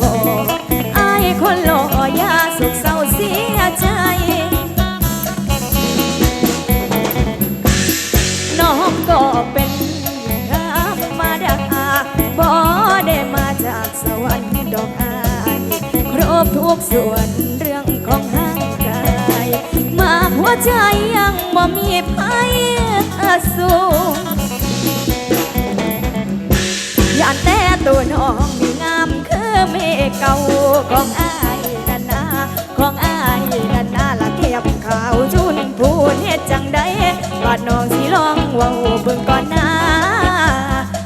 พออายคนหล่อยาสุขเศร้าเสียใจ น้องก็เป็นธรรมดาบ่ได้มาจากสวรรค์ดอกอายครบทุกส่วนเรื่องของห่างกายมาหัวใจยังบ่มีภัยสูงย่านแต่ตัวน้องมี ก่าของอายนันนาของอายนันนาละเก็บขาวจุนพูนเฮ็ดจังได้บาดน้องสิลองว้าเบิ่งก่อนนะ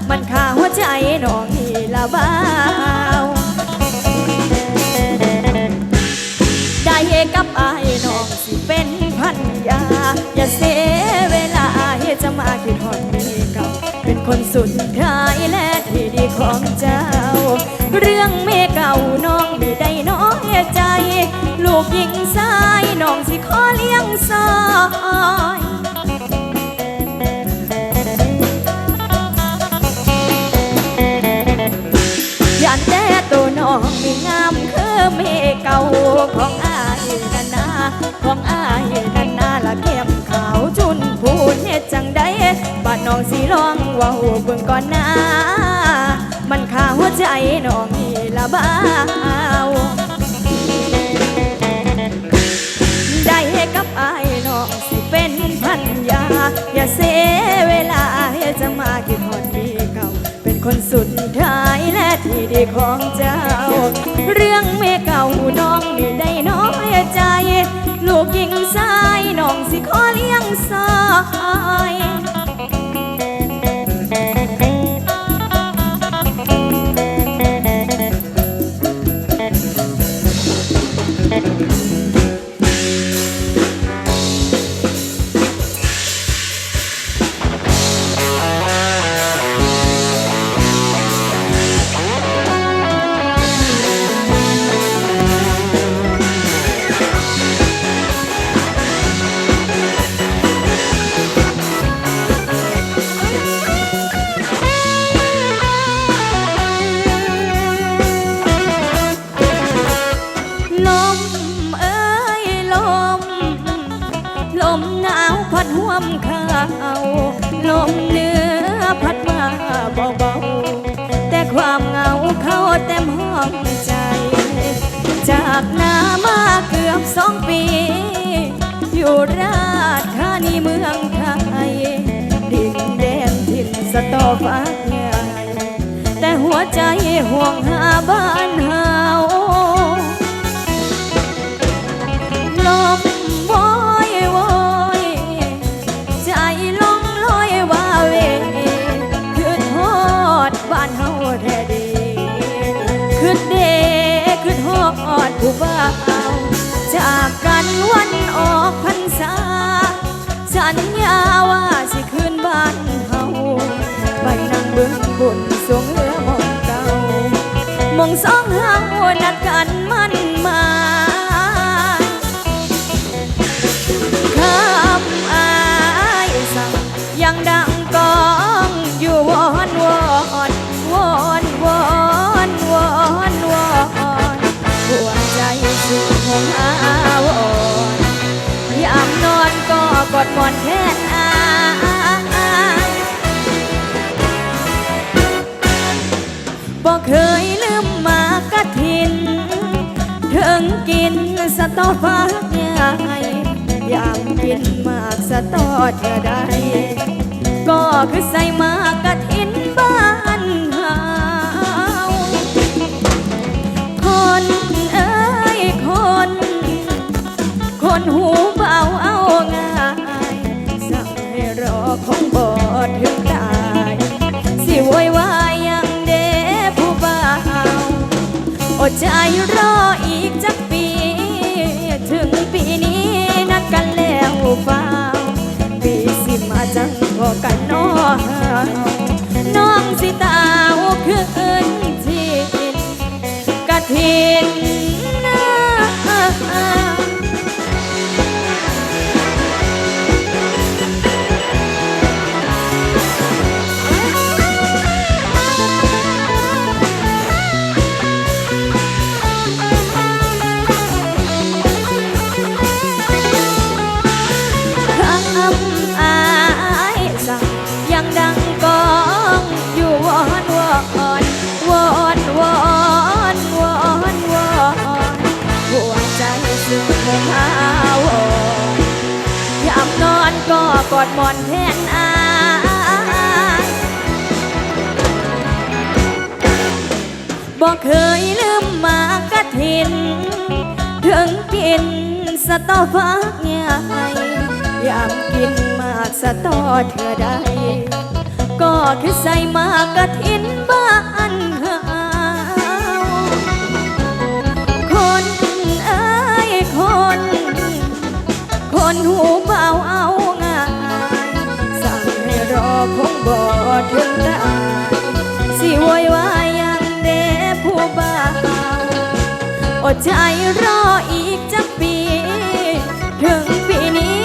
มันข่าหัวใจน้องนี่ละบ้าวได้กับอายน้องสิเป็นพันยา อย่าเสียเวลาเฮ็ดจะมาคิดฮอดมีเก่าเป็นคนสุดท้ายและที่ดีของเจ้า เรื่อง กยิงซ้ายน้องสิขอเลี้ยงซอยยันแต่ตัวน้องมีงามคือเมเก่าของอายนันนาของอายนันนาละเข้มขาวจุนพูดเฮ็ดจังได้บาดน้องสิลองว้าเบิ่งก่อนนะมันข่าหัวใจน้องนี่ละบ้าว ดีของเจ้า เรื่องเม่เก่าน้องนี่ได้น้อยใจ ลูกยิงสายน้องสิขอเลี้ยงสาย ลมเหนือพัดมาเบาๆแต่ความเหงาเข้าเต็มห้องใจ จากนามาเกือบสองปี อยู่ราชธานีเมืองไทยดินแดนถิ่นสตอฟ้าใหญ่แต่หัวใจห่วงหา งสองเฮานัดกันมันมาคำอายสั่งยังดังกองอยู่วอนวอนวอนวอนวอนวอนหัวใจสุดหงอาวอนยามนอนก็กอดหมอนแค่น บอกเคยลืมมากระทินถึงกินสตอฟ้าใหญ่ยากกินมากสตอจะได้ ก็คือใส่มากกะ รออีกจักปี ถึงปีนี้นัดกันแล้วเปล่าปีสิมาจังพอกันน้อน้องสิตาวคืนที่กะทิน หาวอยามนอนก็กอดหมอนแทนอายบอกเคยลืมมากกะทิน ถึงกินสตอฟักใหญ่ยามกินมากสตอเธอได้ ก็คือใส่มากกะทินบ้าน ถึงตาสิโวยวายังเดผู้บ่าวอดใจรออีกจักปี ถึงปีนี้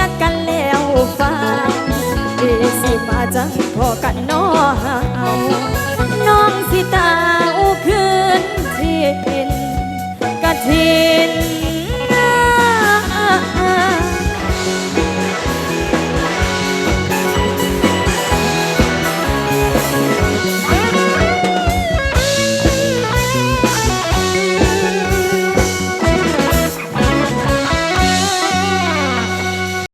นักกันแล้วฟ้าดีสิมาจังพอกันน้อเอาน้องสิตาอู้ขึ้นที่ินกะทิน